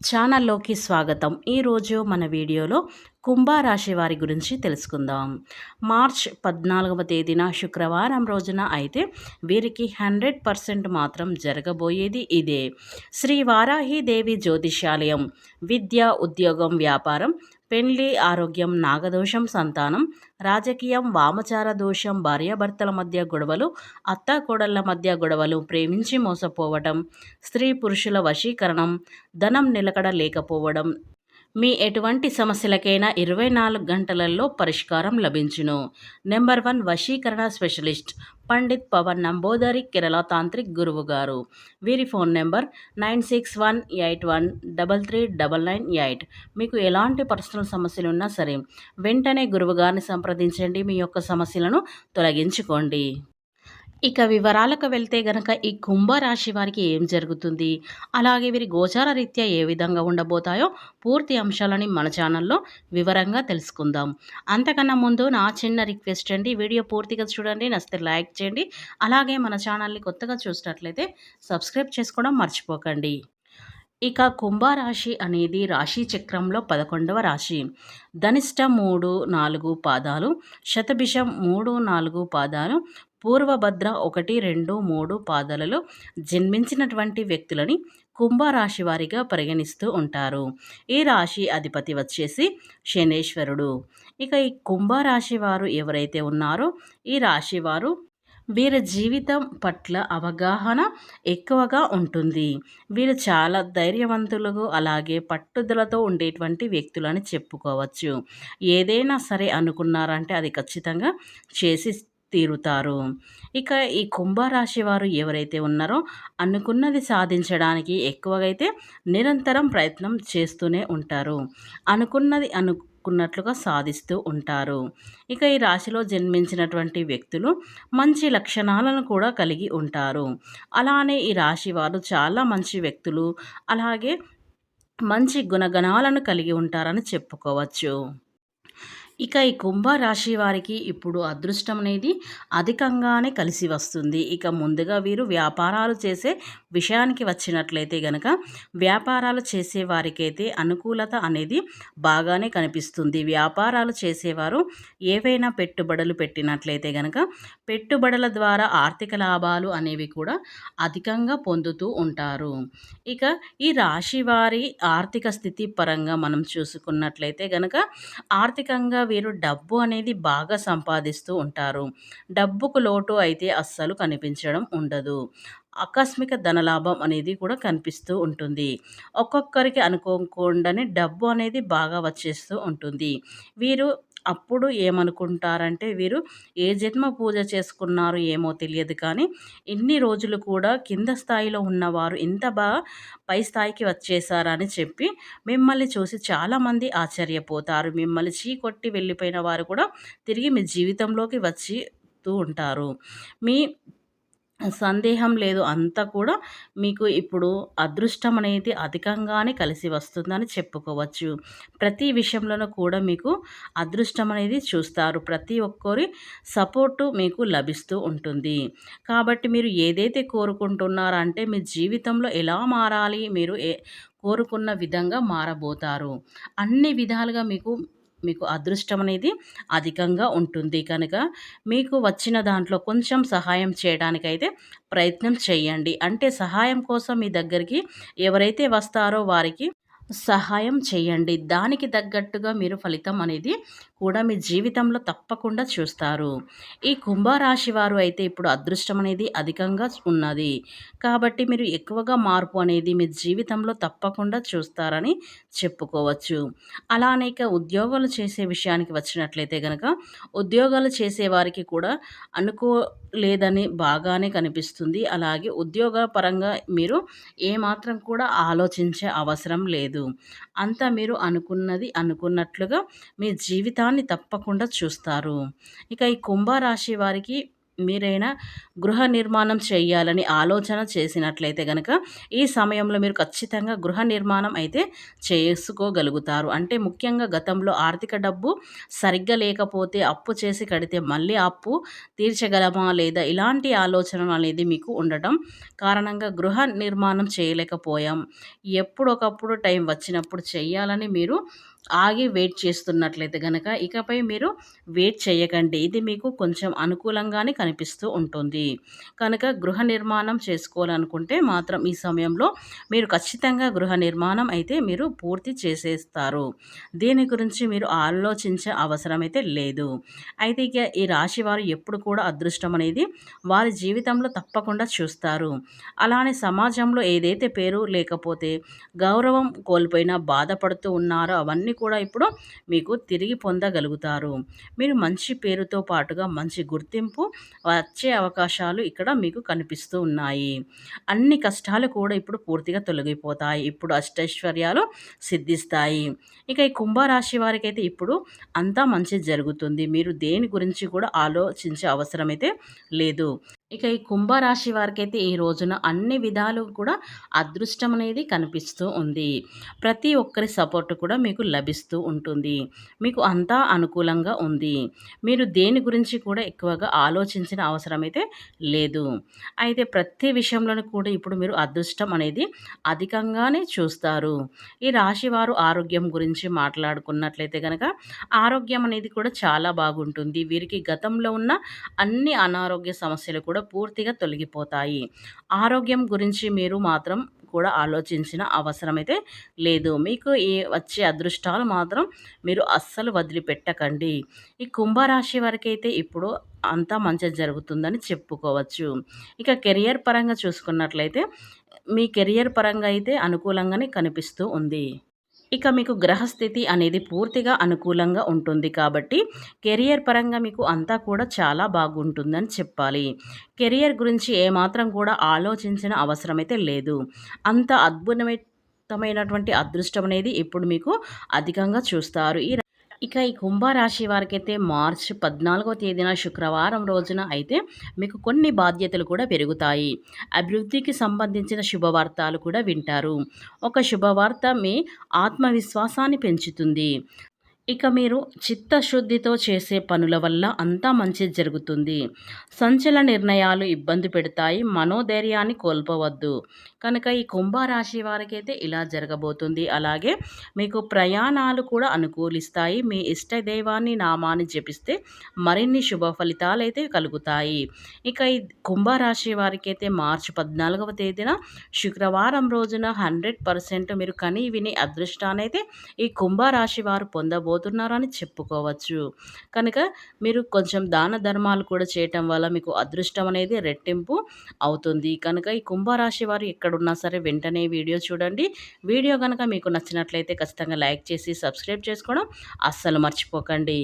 ఛానల్లోకి స్వాగతం. ఈరోజు మన వీడియోలో కుంభరాశి వారి గురించి తెలుసుకుందాం. మార్చ్ పద్నాలుగవ తేదీన శుక్రవారం రోజున అయితే వీరికి హండ్రెడ్ పర్సెంట్ మాత్రం జరగబోయేది ఇదే. శ్రీ వారాహి దేవి జ్యోతిషాలయం విద్య ఉద్యోగం వ్యాపారం పెండ్లి ఆరోగ్యం నాగదోషం సంతానం రాజకీయం వామచార దోషం భార్యాభర్తల మధ్య గొడవలు అత్తాకోడళ్ళ మధ్య గొడవలు ప్రేమించి మోసపోవటం స్త్రీ పురుషుల వశీకరణం ధనం నిలకడ లేకపోవడం మీ ఎటువంటి సమస్యలకైనా ఇరవై నాలుగు గంటలలో పరిష్కారం లభించును. నెంబర్ వన్ వశీకరణ స్పెషలిస్ట్ పండిత్ పవన్ నంబోదరి కేరళ తాంత్రిక్ గురువు గారు. వీరి phone number nine six one eight one double three double nine eight. మీకు ఎలాంటి పర్సనల్ సమస్యలు ఉన్నా సరే వెంటనే గురువు గారిని సంప్రదించండి. మీ యొక్క సమస్యలను తొలగించుకోండి. ఇక వివరాలకు వెళ్తే గనక ఈ కుంభరాశి వారికి ఏం జరుగుతుంది? అలాగే వీరి గోచార రీత్యా ఏ విధంగా ఉండబోతాయో పూర్తి అంశాలని మన ఛానల్లో వివరంగా తెలుసుకుందాం. అంతకన్నా ముందు నా చిన్న రిక్వెస్ట్ అండి వీడియో పూర్తిగా చూడండి నచ్చితే లైక్ చేయండి అలాగే మన ఛానల్ని కొత్తగా చూసినట్లయితే సబ్స్క్రైబ్ చేసుకోవడం మర్చిపోకండి. ఇక కుంభరాశి అనేది రాశి చక్రంలో పదకొండవ రాశి. ధనిష్ట మూడు నాలుగు పాదాలు శతభిషం మూడు నాలుగు పాదాలు పూర్వభద్ర ఒకటి రెండు మూడు పాదాలలో జన్మించినటువంటి వ్యక్తులని కుంభరాశి వారిగా పరిగణిస్తూ ఉంటారు. ఈ రాశి అధిపతి వచ్చేసి శనేశ్వరుడు. ఇక ఈ కుంభరాశి వారు ఎవరైతే ఉన్నారో ఈ రాశి వారు వీరి జీవితం పట్ల అవగాహన ఎక్కువగా ఉంటుంది. వీరు చాలా ధైర్యవంతులు అలాగే పట్టుదలతో ఉండేటువంటి వ్యక్తులని చెప్పుకోవచ్చు. ఏదైనా సరే అనుకున్నారంటే అది ఖచ్చితంగా చేసి తీరుతారు. ఇక ఈ కుంభరాశి వారు ఎవరైతే ఉన్నారో అనుకున్నది సాధించడానికి ఎక్కువగా అయితే నిరంతరం ప్రయత్నం చేస్తూనే ఉంటారు. అనుకున్నది అను అనుకున్నట్లుగా సాధిస్తూ ఉంటారు. ఇక ఈ రాశిలో జన్మించినటువంటి వ్యక్తులు మంచి లక్షణాలను కూడా కలిగి ఉంటారు. అలానే ఈ రాశి వారు చాలా మంచి వ్యక్తులు అలాగే మంచి గుణగణాలను కలిగి ఉంటారని చెప్పుకోవచ్చు. ఇక ఈ కుంభరాశి వారికి ఇప్పుడు అదృష్టం అనేది అధికంగానే కలిసి వస్తుంది. ఇక ముందుగా వీరు వ్యాపారాలు చేసే విషయానికి వచ్చినట్లయితే గనక వ్యాపారాలు చేసే వారికైతే అనుకూలత అనేది బాగానే కనిపిస్తుంది. వ్యాపారాలు చేసేవారు ఏవైనా పెట్టుబడులు పెట్టినట్లయితే గనక పెట్టుబడుల ద్వారా ఆర్థిక లాభాలు అనేవి కూడా అధికంగా పొందుతూ ఉంటారు. ఇక ఈ రాశి వారి ఆర్థిక స్థితి పరంగా మనం చూసుకున్నట్లయితే గనక ఆర్థికంగా వీరు డబ్బు అనేది బాగా సంపాదిస్తూ ఉంటారు. డబ్బుకు లోటు అయితే అస్సలు కనిపించడం ఉండదు. ఆకస్మిక ధనలాభం అనేది కూడా కనిపిస్తూ ఉంటుంది. ఒక్కొక్కరికి అనుకోకుండానే డబ్బు అనేది బాగా వచ్చేస్తూ ఉంటుంది. వీరు అప్పుడు ఏమనుకుంటారంటే వీరు ఏ జన్మ పూజ చేసుకున్నారు ఏమో తెలియదు కానీ ఇన్ని రోజులు కూడా కింద స్థాయిలో ఉన్నవారు ఇంత బాగా పై స్థాయికి వచ్చేసారని చెప్పి మిమ్మల్ని చూసి చాలామంది ఆశ్చర్యపోతారు. మిమ్మల్ని చీకొట్టి వెళ్ళిపోయిన వారు కూడా తిరిగి మీ జీవితంలోకి వచ్చి ఉంటారు. మీ సందేహం లేదు. అంతా కూడా మీకు ఇప్పుడు అదృష్టం అనేది అధికంగానే కలిసి వస్తుందని చెప్పుకోవచ్చు. ప్రతి విషయంలోనూ కూడా మీకు అదృష్టం అనేది చూస్తారు. ప్రతి ఒక్కరి సపోర్టు మీకు లభిస్తూ ఉంటుంది. కాబట్టి మీరు ఏదైతే కోరుకుంటున్నారంటే మీ జీవితంలో ఎలా మారాలి మీరు ఏ కోరుకున్న విధంగా మారబోతారు. అన్ని విధాలుగా మీకు మీకు అదృష్టం అనేది అధికంగా ఉంటుంది. కనుక మీకు వచ్చిన దాంట్లో కొంచెం సహాయం చేయడానికైతే ప్రయత్నం చేయండి. అంటే సహాయం కోసం మీ దగ్గరికి ఎవరైతే వస్తారో వారికి సహాయం చేయండి. దానికి తగ్గట్టుగా మీరు ఫలితం అనేది కూడా మీ జీవితంలో తప్పకుండా చూస్తారు. ఈ కుంభరాశి వారు అయితే ఇప్పుడు అదృష్టం అనేది అధికంగా ఉన్నది. కాబట్టి మీరు ఎక్కువగా మార్పు అనేది మీ జీవితంలో తప్పకుండా చూస్తారని చెప్పుకోవచ్చు. అలానే ఇక ఉద్యోగాలు చేసే విషయానికి వచ్చినట్లయితే కనుక ఉద్యోగాలు చేసే వారికి కూడా అనుకోలేదని బాగానే కనిపిస్తుంది. అలాగే ఉద్యోగ పరంగా మీరు ఏమాత్రం కూడా ఆలోచించే అవసరం లేదు. అంతా మీరు అనుకున్నది అనుకున్నట్లుగా మీ జీవితాన్ని తప్పకుండా చూస్తారు. ఇక ఈ కుంభరాశి వారికి మీరైనా గృహ నిర్మాణం చేయాలని ఆలోచన చేసినట్లయితే కనుక ఈ సమయంలో మీరు ఖచ్చితంగా గృహ నిర్మాణం అయితే చేసుకోగలుగుతారు. అంటే ముఖ్యంగా గతంలో ఆర్థిక డబ్బు సరిగ్గా లేకపోతే అప్పు చేసి కడితే మళ్ళీ అప్పు తీర్చగలమా లేదా ఇలాంటి ఆలోచన అనేది మీకు ఉండటం కారణంగా గృహ నిర్మాణం చేయలేకపోయాం. ఎప్పుడొకప్పుడు టైం వచ్చినప్పుడు చేయాలని మీరు ఆగి వెయిట్ చేస్తున్నట్లయితే కనుక ఇకపై మీరు వెయిట్ చేయకండి. ఇది మీకు కొంచెం అనుకూలంగానే కనిపిస్తూ ఉంటుంది. కనుక గృహ నిర్మాణం చేసుకోవాలనుకుంటే మాత్రం ఈ సమయంలో మీరు ఖచ్చితంగా గృహ నిర్మాణం అయితే మీరు పూర్తి చేసేస్తారు. దీని గురించి మీరు ఆలోచించే అవసరం అయితే లేదు. అయితే ఇక ఈ రాశి వారు ఎప్పుడు కూడా అదృష్టం అనేది వారి జీవితంలో తప్పకుండా చూస్తారు. అలానే సమాజంలో ఏదైతే పేరు లేకపోతే గౌరవం కోల్పోయినా బాధపడుతూ ఉన్నారో అవన్నీ కూడా ఇప్పుడు మీకు తిరిగి పొందగలుగుతారు. మీరు మంచి పేరుతో పాటుగా మంచి గుర్తింపు వచ్చే అవకాశాలు ఇక్కడ మీకు కనిపిస్తూ ఉన్నాయి. అన్ని కష్టాలు కూడా ఇప్పుడు పూర్తిగా తొలగిపోతాయి. ఇప్పుడు అష్టైశ్వర్యాలు సిద్ధిస్తాయి. ఇక ఈ కుంభరాశి వారికి అయితే ఇప్పుడు అంతా మంచి జరుగుతుంది. మీరు దేని గురించి కూడా ఆలోచించే అవసరం అయితే లేదు. ఇక ఈ కుంభరాశి వారికి అయితే ఈ రోజున అన్ని విధాలు కూడా అదృష్టం అనేది కనిపిస్తూ ఉంది. ప్రతి ఒక్కరి సపోర్ట్ కూడా మీకు లభిస్తూ ఉంటుంది. మీకు అంతా అనుకూలంగా ఉంది. మీరు దేని గురించి కూడా ఎక్కువగా ఆలోచించిన అవసరం అయితే లేదు. అయితే ప్రతి విషయంలోనూ కూడా ఇప్పుడు మీరు అదృష్టం అనేది అధికంగానే చూస్తారు. ఈ రాశి వారు ఆరోగ్యం గురించి మాట్లాడుకున్నట్లయితే కనుక ఆరోగ్యం అనేది కూడా చాలా బాగుంటుంది. వీరికి గతంలో ఉన్న అన్ని అనారోగ్య సమస్యలు కూడా పూర్తిగా తొలగిపోతాయి. ఆరోగ్యం గురించి మీరు మాత్రం కూడా ఆలోచించిన అవసరం అయితే లేదు. మీకు ఈ వచ్చే అదృష్టాలు మాత్రం మీరు అస్సలు వదిలిపెట్టకండి. ఈ కుంభరాశి వరకు అయితే ఇప్పుడు అంతా మంచి జరుగుతుందని చెప్పుకోవచ్చు. ఇక కెరియర్ పరంగా చూసుకున్నట్లయితే మీ కెరియర్ పరంగా అయితే అనుకూలంగానే కనిపిస్తూ ఉంది. ఇక మీకు గ్రహస్థితి అనేది పూర్తిగా అనుకూలంగా ఉంటుంది కాబట్టి కెరియర్ పరంగా మీకు అంతా కూడా చాలా బాగుంటుందని చెప్పాలి. కెరియర్ గురించి ఏమాత్రం కూడా ఆలోచించిన అవసరమైతే లేదు. అంత అద్భుతమైనటువంటి అదృష్టం అనేది ఇప్పుడు మీకు అధికంగా చూస్తారు. ఈ ఇక ఈ కుంభరాశి వారికైతే మార్చ్ పద్నాలుగో తేదీన శుక్రవారం రోజున అయితే మీకు కొన్ని బాధ్యతలు కూడా పెరుగుతాయి. అభివృద్ధికి సంబంధించిన శుభవార్తలు కూడా వింటారు. ఒక శుభవార్త మీ ఆత్మవిశ్వాసాన్ని పెంచుతుంది. ఇక మీరు చిత్తశుద్ధితో చేసే పనుల వల్ల అంతా మంచి జరుగుతుంది. సంచల నిర్ణయాలు ఇబ్బంది పెడతాయి. మనోధైర్యాన్ని కోల్పోవద్దు. కనుక ఈ కుంభరాశి వారికైతే ఇలా జరగబోతుంది. అలాగే మీకు ప్రయాణాలు కూడా అనుకూలిస్తాయి. మీ ఇష్ట దైవాన్ని నామాన్ని జపిస్తే మరిన్ని శుభ ఫలితాలు అయితే కలుగుతాయి. ఇక ఈ కుంభరాశి వారికైతే మార్చి పద్నాలుగవ తేదీన శుక్రవారం రోజున హండ్రెడ్ పర్సెంట్ మీరు కని విని అదృష్టాన్ని అయితే ఈ కుంభరాశి వారు పొందబో పొందబోతున్నారని చెప్పుకోవచ్చు. కనుక మీరు కొంచెం దాన ధర్మాలు కూడా చేయటం వల్ల మీకు అదృష్టం అనేది రెట్టింపు అవుతుంది. కనుక ఈ కుంభరాశి వారు ఎక్కడున్నా సరే వెంటనే వీడియో చూడండి. వీడియో కనుక మీకు నచ్చినట్లయితే ఖచ్చితంగా లైక్ చేసి సబ్స్క్రైబ్ చేసుకోవడం అస్సలు మర్చిపోకండి.